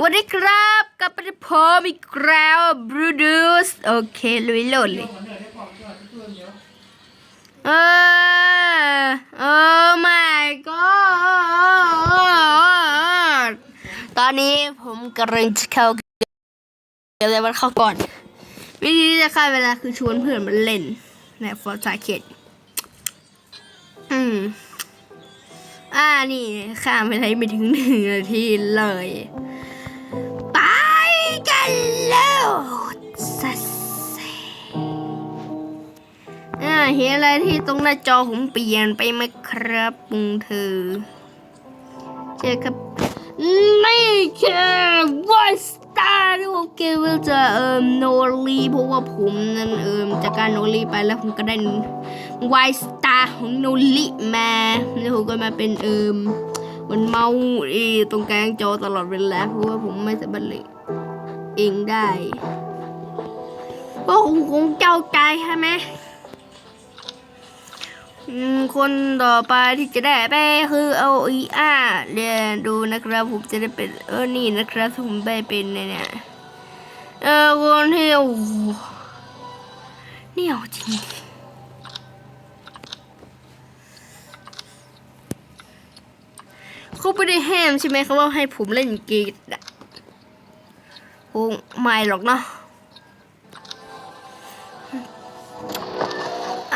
วัสดีครับกับมาที่ผมอีกแล้วบรูดูสโอเคลุยโหลดเลยเออโอ้ my god ตอนนี้ผมกำลังจะเข้าเดี๋ยวมันเข้าก่อน วิธีที่จะฆ่าเวลาคือชวนเพื่อนมาเล่นในฟอร์ซาเกตอืมอ่านี่ข้ามไปได้ไม่ถึงหนึ่งนาทีเลย แล้วสัสเซอ่าเห็นอะไรที่ตรงหน้าจอผมเปลี่ยนไปไหมครับปุงเธอใช่ครับไม่แค่ว่าสตาร์โอเคเวลจะเอ่มโนลีเพราะว่าผมนั้นเอ่มจากการโนลีไปแล้วผมก็ได้ไวสตาร์ของโนลีมาแล้วผมก็มาเป็นเอ่มมันเมาเอตรงกลางจอตลอดเวลาเพราะว่าผมไม่สามารถเล่น เองได้ ก็คงคงเจ้าใจใช่ไหมคนต่อไปที่จะได้ไปคือเอาอีอาเรียนดูนะครับผมจะได้เป็นเออนี่นะครับผมได้เป็นเนี่ยเออคนที่โอ้โหนี่เอาจริงเขาไม่ได้ห้ามใช่ไหมเขาว่าให้ผมเล่นเกมอะ โอ้ไม่หรอกเนาะ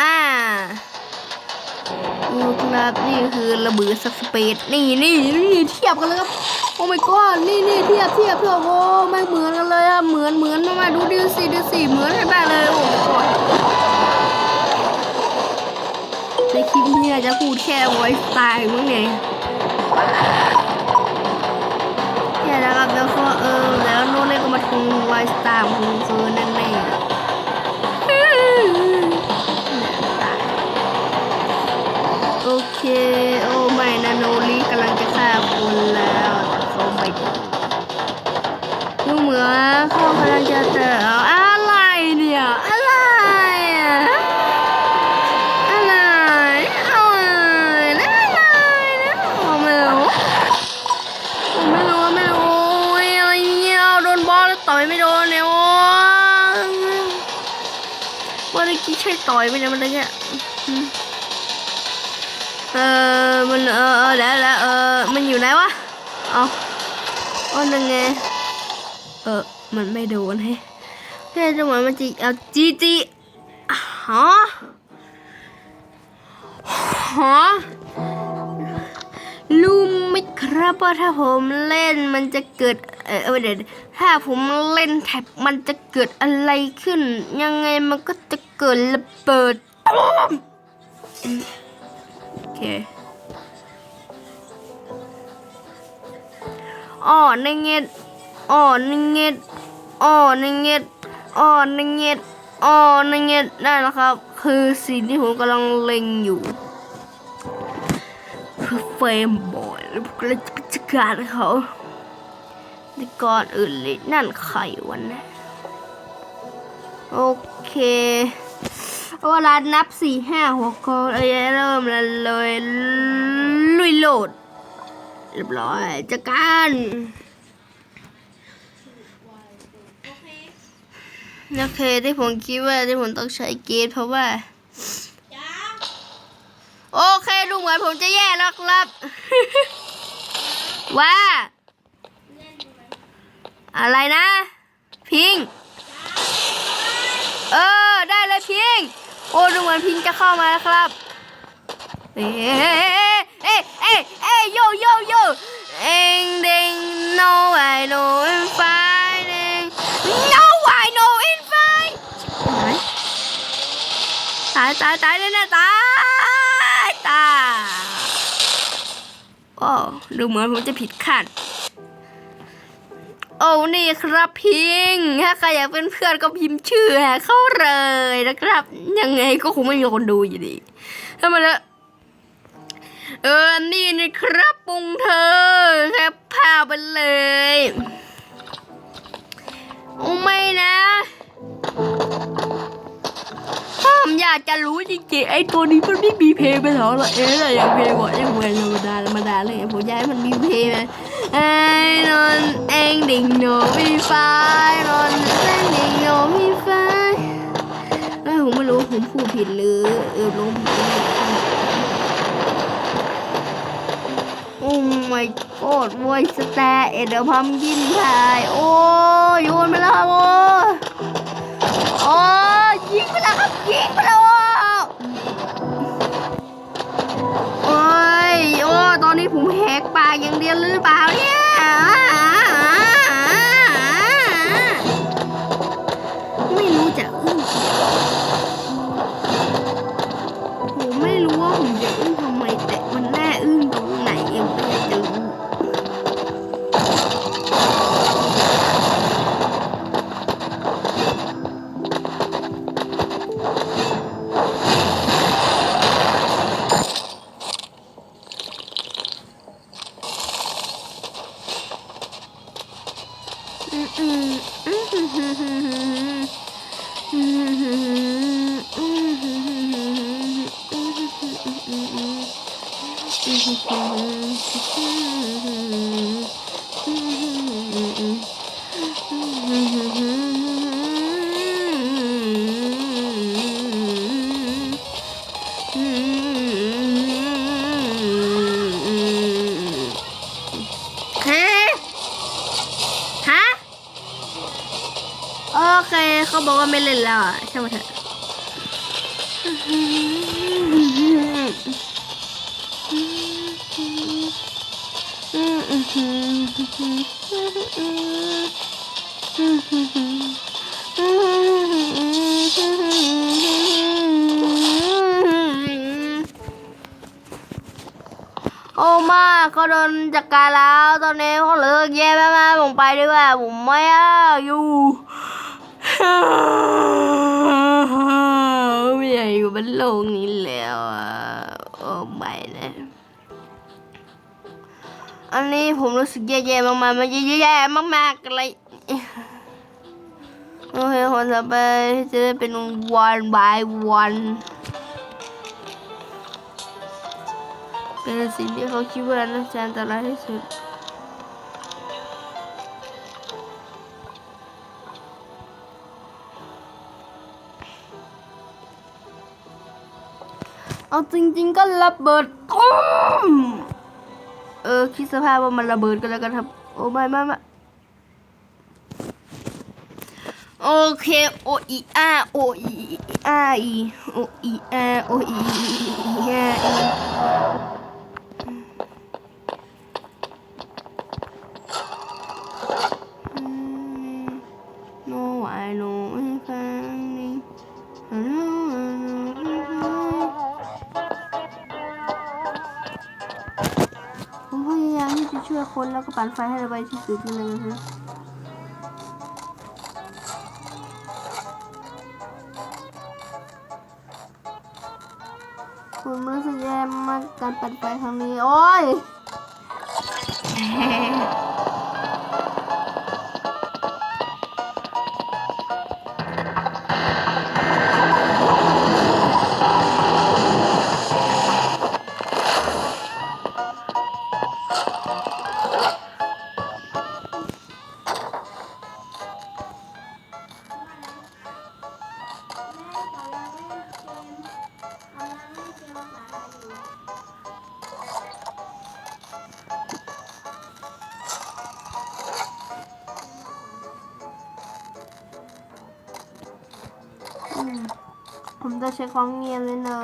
อ่าดูครับนี่คือระเบิดสเปดนี่นี่นี่เทียบกันเลยครับโอ้ my god นี่นี่เทียบเทียบเทียบโอ้ไม่เหมือนกันเลยอะเหมือนเหมือนมาดูดิสิดูสิเหมือนกันมากเลยโอ้ my god ในคลิปนี้จะพูดแค่ไวสไตล์มั้งไง ใช่แล้วครับแล้วก็เออแล้วโน่นเนี่ยก็มาทวงไวสตาร์ของคุณคือนั่นเองโอเค โอ้ไม่นะโนลีกำลังจะฆ่าคนแล้วแต่เขาไม่ด้ดูเหมือนเขากำลังจะเจอเอาอะไรเนี่ยอะไรอะอะไรอะไรนะอะไรนะโอ้ไม่รู้ ผมไม่รู้ไม่รู้โอ้ยอะไรเนี่ยโดนบอลแล้วต่อยไม่โดนเนี่ยโอ้ย ว่าเมื่อกี้ใช่ต่อยไหมเนี่ยมันอะไรเนี่ยเออมันเออเออแล้วแล้วเออมันอยู่ไหนวะเอาเอายังไงเออมันไม่โดนให้แค่จังหวะมันจีเอาจีจีฮะฮะรู้ไหมครับว่าถ้าผมเล่นมันจะเกิดเออเออเดี๋ยวถ้าผมเล่นแท็บมันจะเกิดอะไรขึ้น ยังไงมันก็จะ เกิดระเบิดตโอเคอ๋อในเงียดอ๋อในเงียดอ๋อในเงียดอ๋อในเงียดอ๋อในเงียดได้แล้วครับ คือสิ่งที่ผมกำลังเล็งอยู่คือเฟรมบอยแล้วผมก็เลยจะจัดการเขาในก่อนอื่นเลยนั่นใครวันนะโอเค เวลานับสี่ห้าหกก็เอ้ยเริ่มแล้วเลยลุยโหลด เรียบร้อยจัดการโอเคที่ผมคิดว่าที่ผมต้องใช้เกตเพราะว่า โอเคดูเหมือนผมจะแย่แล้วครับ ว่า อะไรนะ พิง เออ ได้เลยพิง โอ้ดูเหมือนพิงจะเข้ามาแล้วครับ เอ้เอ้เอ้เอ้โยโยโยเอ็งเด้ง no I know I'm fine no I know I'm fine ตายตายตายเลยนะตายตายโอ้ดูเหมือนผมจะผิดคาด โอ้นี่ครับพิงถ้าใครอยากเป็นเพื่อนก็พิมพ์ชื่อหาเข้าเลยนะครับ ยังไงก็คงไม่มีคนดูอยู่ดีทำไมละเออนี่นะครับปุงเธอแค่พาไปเลยโอ้ไม่นะผมอยากจะรู้จริงๆไอ้ตัวนี้มันไม่มีเพลงไปหรอเหรอเอ๊ะอย่างเพลงบอกยังเพลงธรรมดาธรรมดาเลยผมอยากให้มันมีเพลง นะไอ้นอนเองดิ่งโนมีไฟนอนเองดิ่งโนมีไฟเอ้ยผมไม่รู้ผมพูดผิดหรือเออลงผิดก็ไม่โอ้ my god วอยสแตเอเดอร์พัมกินพายโอ้ยโยนไปแล้วครับโอ้โอ้ยยิงไปแล้วครับยิงไปแล้วโอ้ยโอ้ตอนนี้ผมแหกากอย่างเดียวหรือเปล่าเนี่ย โอเค เขาบอกว่าไม่เล่นแล้วอะใช่ไหมเถอะ โอ้มาเขาโดนจัดการแล้วตอนนี้เขาเลิกแย่มากๆผมไปดีกว่าผมไม่อะอยู่ไม่อยากอยู่บนโลกนี้แล้ว โอ้ไม่นะ อันนี้ผมรู้สึกแย่ๆมากๆมันแย่ๆมากๆเลยโอเคคนต่อไปจะได้เป็น one by one เป็นสิ่งที่เขาคิดว่าน่าจะอันตรายที่สุดเอาจริงๆก็ระเบิดตุ้ม ออคิดสภาพว่ามันระเบิดกันแล้วกันครับ โอ้ไม่ไม่ไม่โอเคโออีอาโออีอาอีโออีอาโออีอาอีามที่จะช่วยคนแล้วก็ปั่นไฟให้ระบายที่สุดเลยนะฮะผมรู้สึกแย่มากการปั่นไฟครั้งนี้ โอ้ย ผมจะใช้ความเงียบเลยนะ